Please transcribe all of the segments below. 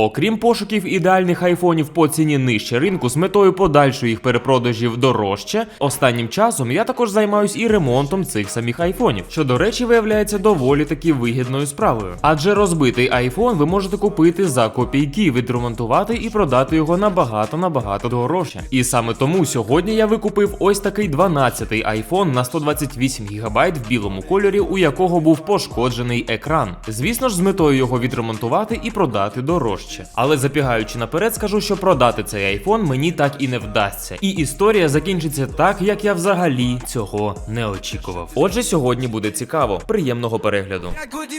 Окрім пошуків ідеальних айфонів по ціні нижче ринку з метою подальшої їх перепродажів дорожче, останнім часом я також займаюсь і ремонтом цих самих айфонів, що до речі виявляється доволі таки вигідною справою. Адже розбитий айфон ви можете купити за копійки, відремонтувати і продати його набагато набагато дорожче. І саме тому сьогодні я викупив ось такий 12-й айфон на 128 ГБ в білому кольорі, у якого був пошкоджений екран. Звісно ж, з метою його відремонтувати і продати дорожче. Але забігаючи наперед, скажу, що продати цей айфон мені так і не вдасться. І історія закінчиться так, як я взагалі цього не очікував. Отже, сьогодні буде цікаво. Приємного перегляду.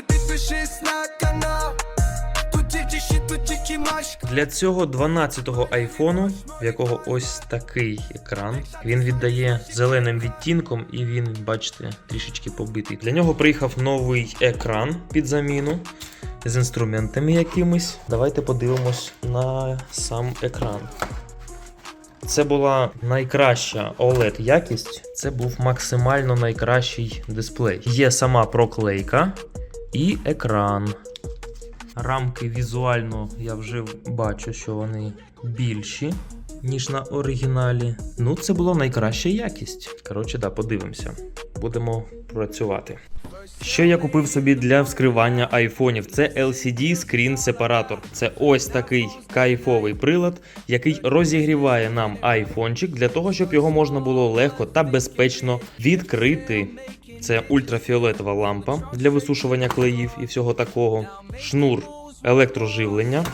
Підпишись на канал. Для цього 12-го айфону, в якого ось такий екран, він віддає зеленим відтінком, і він, бачите, трішечки побитий. Для нього приїхав новий екран під заміну з інструментами якимись. Давайте подивимось на сам екран. Це була найкраща OLED якість. Це був максимально найкращий дисплей. Є сама проклейка і екран. Рамки візуально я вже бачу, що вони більші, ніж на оригіналі. Ну, це була найкраща якість. Коротше, да, подивимося. Будемо працювати. Що я купив собі для вскривання айфонів? Це LCD Screen Separator. Це ось такий кайфовий прилад, який розігріває нам айфончик для того, щоб його можна було легко та безпечно відкрити. Це ультрафіолетова лампа для висушування клеїв і всього такого, шнур електроживлення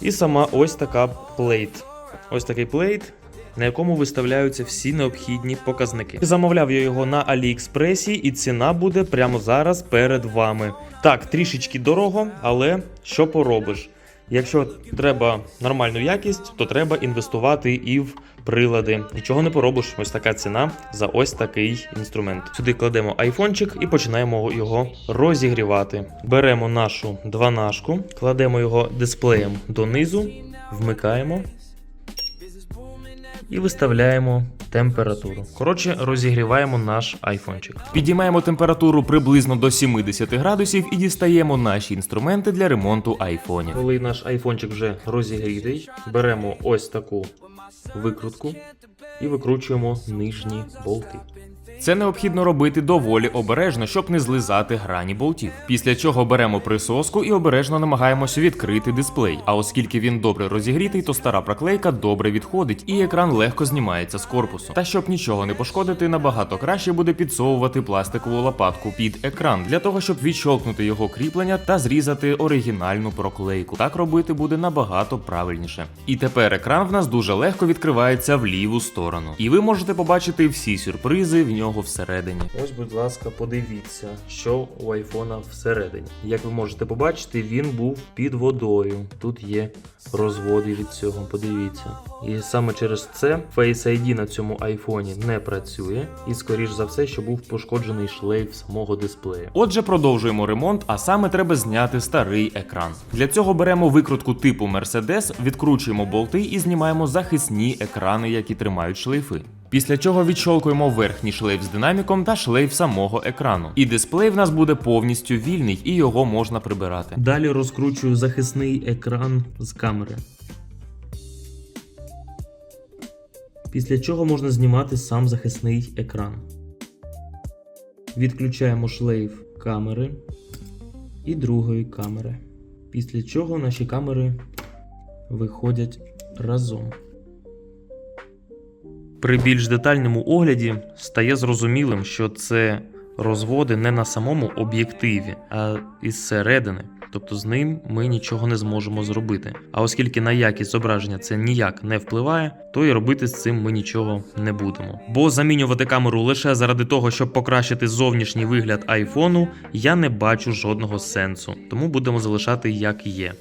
і сама ось така плейт. Ось такий плейт, на якому виставляються всі необхідні показники. Замовляв я його на Аліекспресі, і ціна буде прямо зараз перед вами. Так, трішечки дорого, але що поробиш? Якщо треба нормальну якість, то треба інвестувати і в прилади. Нічого не поробиш. Ось така ціна за ось такий інструмент. Сюди кладемо айфончик і починаємо його розігрівати. Беремо нашу дванашку, кладемо його дисплеєм донизу, вмикаємо і виставляємо температуру. Коротше, розігріваємо наш айфончик. Підіймаємо температуру приблизно до 70 градусів і дістаємо наші інструменти для ремонту айфонів. Коли наш айфончик вже розігрітий, беремо ось таку викрутку і викручуємо нижні болти. Це необхідно робити доволі обережно, щоб не злизати грані болтів. Після чого беремо присоску і обережно намагаємося відкрити дисплей. А оскільки він добре розігрітий, то стара проклейка добре відходить і екран легко знімається з корпусу. Та щоб нічого не пошкодити, набагато краще буде підсовувати пластикову лопатку під екран для того, щоб відщолкнути його кріплення та зрізати оригінальну проклейку. Так робити буде набагато правильніше. І тепер екран в нас дуже легко відкривається в ліву сторону. І ви можете побачити всі сюрпризи в нього всередині. Ось, будь ласка, подивіться, що у айфона всередині. Як ви можете побачити, він був під водою. Тут є розводи від цього. Подивіться. І саме через це Face ID на цьому айфоні не працює, і скоріш за все, що був пошкоджений шлейф самого дисплею. Отже, продовжуємо ремонт, а саме треба зняти старий екран. Для цього беремо викрутку типу Mercedes, відкручуємо болти і знімаємо захисні екрани, які тримають шлейфи. Після чого відщолкуємо верхній шлейф з динаміком та шлейф самого екрану. І дисплей в нас буде повністю вільний і його можна прибирати. Далі розкручую захисний екран з камери. Після чого можна знімати сам захисний екран. Відключаємо шлейф камери і другої камери. Після чого наші камери виходять разом. При більш детальному огляді стає зрозумілим, що це розводи не на самому об'єктиві, а із середини. Тобто з ним ми нічого не зможемо зробити. А оскільки на якість зображення це ніяк не впливає, то і робити з цим ми нічого не будемо. Бо замінювати камеру лише заради того, щоб покращити зовнішній вигляд айфону, я не бачу жодного сенсу. Тому будемо залишати як є.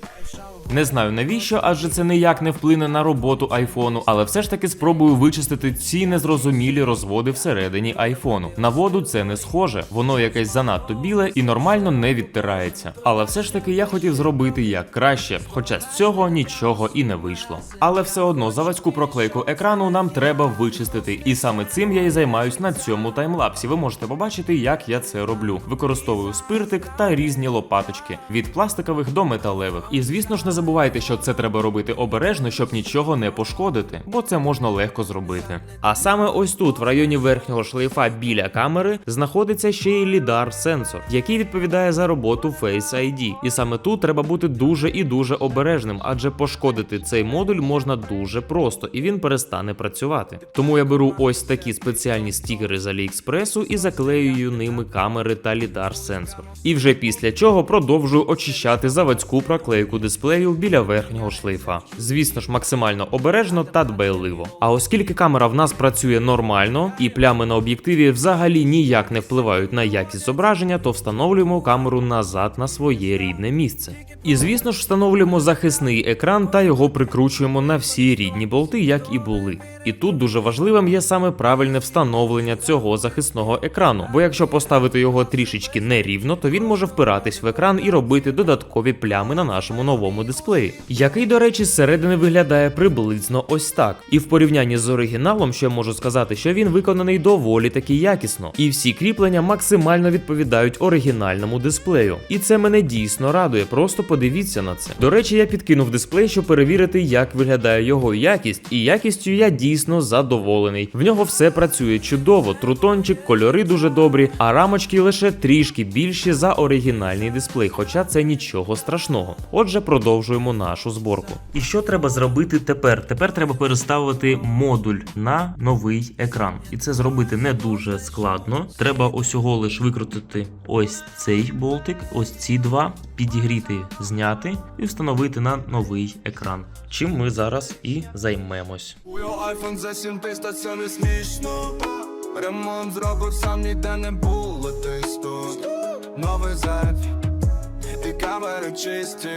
Не знаю навіщо, адже це ніяк не вплине на роботу айфону, але все ж таки спробую вичистити ці незрозумілі розводи всередині айфону. На воду це не схоже, воно якесь занадто біле і нормально не відтирається. Але все ж таки я хотів зробити як краще, хоча з цього нічого і не вийшло. Але все одно заводську проклейку екрану нам треба вичистити, і саме цим я і займаюсь на цьому таймлапсі. Ви можете побачити, як я це роблю. Використовую спиртик та різні лопаточки від пластикових до металевих. І звісно ж, не забувайте, що це треба робити обережно, щоб нічого не пошкодити, бо це можна легко зробити. А саме ось тут, в районі верхнього шлейфа біля камери, знаходиться ще й лідар сенсор, який відповідає за роботу Face ID. І саме тут треба бути дуже і дуже обережним, адже пошкодити цей модуль можна дуже просто, і він перестане працювати. Тому я беру ось такі спеціальні стікери з Аліекспресу і заклеюю ними камери та лідар сенсор. І вже після чого продовжую очищати заводську проклейку дисплею біля верхнього шлейфа. Звісно ж, максимально обережно та дбайливо. А оскільки камера в нас працює нормально і плями на об'єктиві взагалі ніяк не впливають на якість зображення, то встановлюємо камеру назад на своє рідне місце. І звісно ж, встановлюємо захисний екран та його прикручуємо на всі рідні болти, як і були. І тут дуже важливим є саме правильне встановлення цього захисного екрану, бо якщо поставити його трішечки нерівно, то він може впиратись в екран і робити додаткові плями на нашому новому дисплеї, який, до речі, зсередини виглядає приблизно ось так. І в порівнянні з оригіналом, я можу сказати, що він виконаний доволі таки якісно, і всі кріплення максимально відповідають оригінальному дисплею. І це мене дійсно радує. Просто подивіться на це. До речі, я підкинув дисплей, щоб перевірити, як виглядає його якість, і якістю я дійсно задоволений. В нього все працює чудово, трутончик, кольори дуже добрі, а рамочки лише трішки більші за оригінальний дисплей, хоча це нічого страшного. Отже, продовжуємо нашу зборку. І що треба зробити тепер? Тепер треба переставити модуль на новий екран. І це зробити не дуже складно. Треба усього лиш викрутити ось цей болтик, ось ці два, підігріти, зняти і встановити на новий екран. Чим ми зараз і займемось. У за 7 тисяч, це не смішно. Ремонт зробив сам ніде не було тесту. Новий зайв і камери чисті.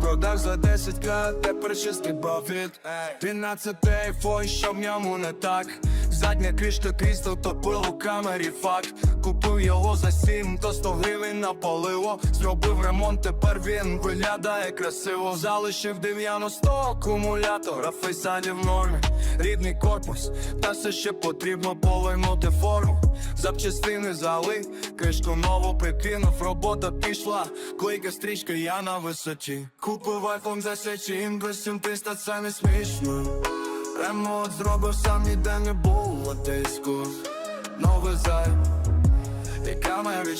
Продав за 10к, тепер чистий профіт. 13 айфон, що в ньому не так Задня кришка крістал, топило в камері факт Купив його за 7, то 100 гривень на поливо. Зробив ремонт, тепер він виглядає красиво. Залишив 90 акумулятора, фейсані в нормі. Рідний корпус, та все ще потрібно повернути форму. Запчастини зали, кришку нову прикинув, робота пішла. Клейка стрічка, я на висоті. Купив айфон за сечін, без 7300, це не смішно. Ремонт зробив сам ніде не було тиску Новий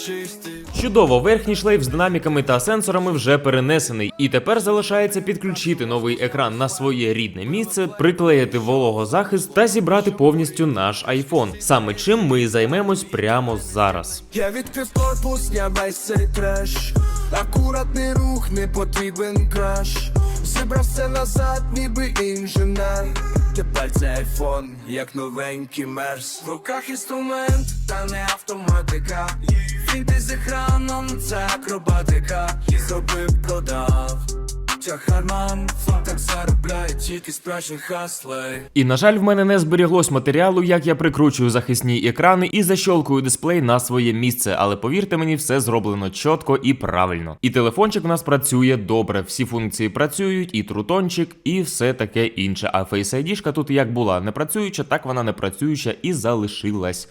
чисті Чудово, верхній шлейф з динаміками та сенсорами вже перенесений, і тепер залишається підключити новий екран на своє рідне місце, приклеїти вологозахист та зібрати повністю наш iPhone. Саме чим ми і займемось прямо зараз. Я відкрив корпус, я весь цей треш. Акуратний рух, не потрібен краш. Зібрав все назад, ніби інженер Тепер це айфон, як новенький мерс. В руках інструмент, та не автоматика. Фінти з екраном, це акробатика. Зробив, продав Це харман, так заробляє тільки справжній хаслей І на жаль, в мене не зберіглось матеріалу, як я прикручую захисні екрани і защолкую дисплей на своє місце. Але повірте мені, все зроблено чітко і правильно. І телефончик у нас працює добре, всі функції працюють, і трутончик, і все таке інше. А Face ID тут як була не працююча, так вона не працююча і залишилась.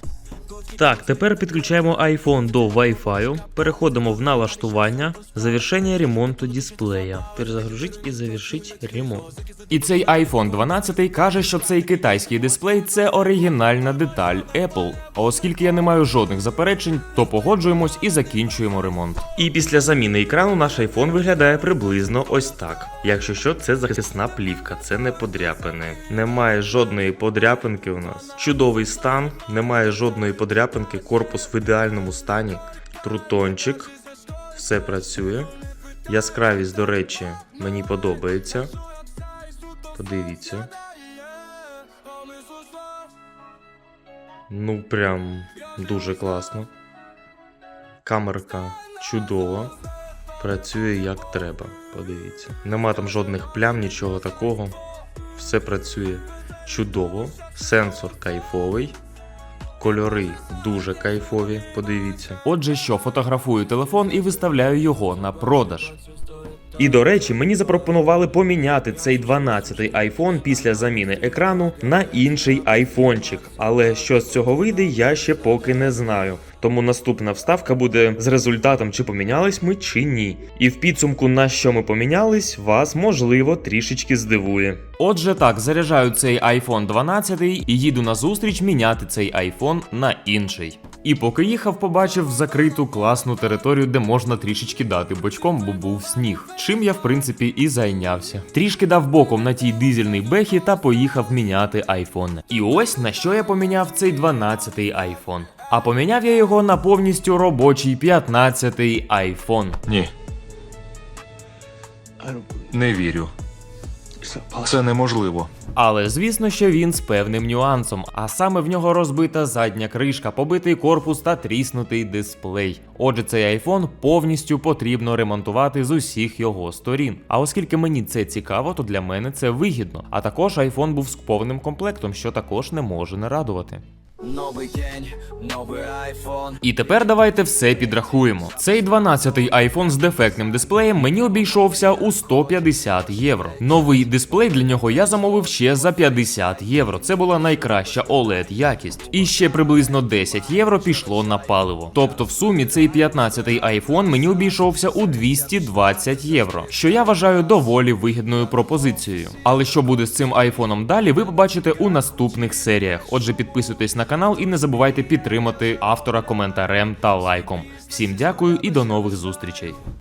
Так, тепер підключаємо iPhone до Wi-Fi, переходимо в налаштування, завершення ремонту дисплея. Перезагружить і завершить ремонт. І цей iPhone 12 каже, що цей китайський дисплей це оригінальна деталь Apple. А оскільки я не маю жодних заперечень, то погоджуємось і закінчуємо ремонт. І після заміни екрану наш iPhone виглядає приблизно ось так. Якщо що, це захисна плівка, це не подряпини. Немає жодної подряпинки у нас. Чудовий стан, немає жодної подряпинки, корпус в ідеальному стані. Трутончик, все працює. Яскравість, до речі, мені подобається. Подивіться. Ну, прям дуже класно. Камерка чудова. Працює як треба. Подивіться. Нема там жодних плям, нічого такого. Все працює чудово. Сенсор кайфовий. Кольори дуже кайфові. Подивіться. Отже, що фотографую телефон і виставляю його на продаж. І до речі, мені запропонували поміняти цей 12-й айфон після заміни екрану на інший айфончик. Але що з цього вийде, я ще поки не знаю. Тому наступна вставка буде з результатом, чи помінялись ми чи ні. І в підсумку, на що ми помінялись, вас можливо трішечки здивує. Отже, так, заряджаю цей iPhone 12 і їду на зустріч міняти цей iPhone на інший. І поки їхав, побачив закриту класну територію, де можна трішечки дати бочком, бо був сніг. Чим я в принципі і зайнявся. Трішки дав боком на тій дизельний бехі та поїхав міняти iPhone. І ось на що я поміняв цей 12-й iPhone. А поміняв я його на повністю робочий 15-й iPhone. Ні. Не вірю. Це неможливо. Але звісно, що він з певним нюансом, а саме в нього розбита задня кришка, побитий корпус та тріснутий дисплей. Отже, цей iPhone повністю потрібно ремонтувати з усіх його сторін. А оскільки мені це цікаво, то для мене це вигідно. А також iPhone був з повним комплектом, що також не може не радувати. Новий день, новий айфон І тепер давайте все підрахуємо. Цей 12-й iPhone з дефектним дисплеєм мені обійшовся у 150 євро. Новий дисплей для нього я замовив ще за 50 євро. Це була найкраща OLED якість. І ще приблизно 10 євро пішло на паливо. Тобто в сумі цей 15-й iPhone мені обійшовся у 220 євро, що я вважаю доволі вигідною пропозицією. Але що буде з цим айфоном далі, ви побачите у наступних серіях. Отже, підписуйтесь на канал і не забувайте підтримати автора коментарем та лайком. Всім дякую і до нових зустрічей.